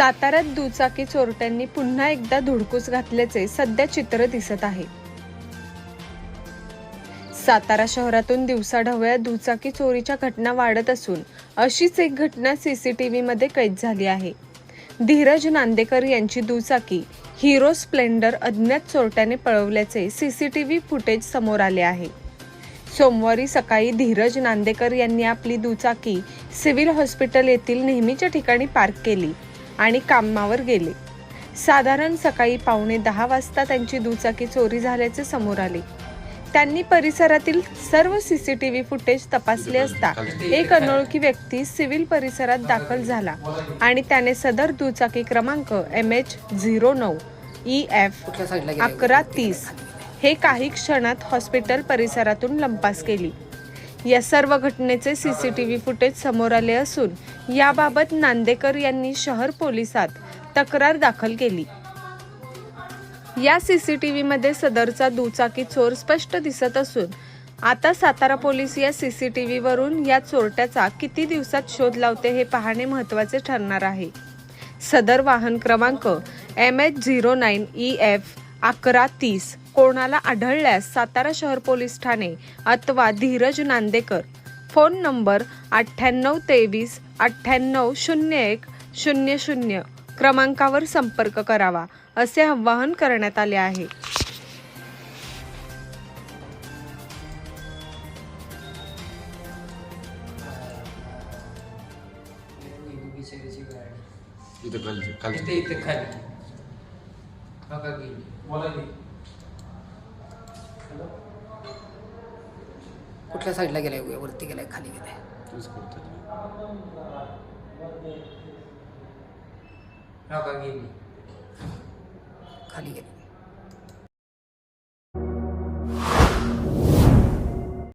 साताऱ्यात दुचाकी चोरट्यांनी पुन्हा एकदा धुडकूस घातल्याचे सध्या चित्र दिसत आहे. सातारा शहरातून दिवसाढवळ्या दुचाकी चोरीच्या घटना वाढत असून अशीच एक घटना सीसीटीव्ही मध्ये कैद झाली आहे. धीरज नांदेकर यांची दुचाकी हिरो स्प्लेंडर अज्ञात चोरट्याने पळवल्याचे सीसीटीव्ही फुटेज समोर आले आहे. सोमवारी सकाळी धीरज नांदेकर यांनी आपली दुचाकी सिव्हिल हॉस्पिटल येथील नेहमीच्या ठिकाणी पार्क केली. आणि कामावर गेले. साधारण सकाळी पावणे दहा वाजता त्यांची दुचाकी चोरी झाल्याचे समोर आले. त्यांनी परिसरातील सर्व सीसीटीव्ही फुटेज तपासले असता एक अनोळखी व्यक्ती सिव्हिल परिसरात दाखल झाला आणि त्याने सदर दुचाकी क्रमांक एम एच झिरो नऊ ई एफ अकरा तीस हे काही क्षणात हॉस्पिटल परिसरातून लंपास केली. या सर्व घटनेचे सीसीटीव्ही फुटेज समोर आले असून याबाबत नांदेकर यांनी शहर पोलिसात तक्रार दाखल केली. या सीसीटीव्ही मध्ये सदरचा दुचाकी चोर स्पष्ट दिसत असून आता सातारा पोलीस या सीसीटीव्ही वरून या चोरट्याचा किती दिवसात शोध लावते हे पाहणे महत्त्वाचे ठरणार आहे. सदर वाहन क्रमांक M H zero nine E F अकरा तीस कोणाला आढळल्यास सातारा शहर पोलीस ठाणे अथवा धीरज नांदेकर. फोन नंबर अठ्ठ्याण्णव तेवीस अठ्ठ्याण्णव शून्य एक शून्य शून्य. क्रमांकावर संपर्क करावा असे आवाहन करण्यात आले आहे. इथं खाली. इथे इथे खाली. बघा गेली कुठल्या साईडला गेलाय? वरती गेलाय खाली गेलाय? गेली? खाली गेली.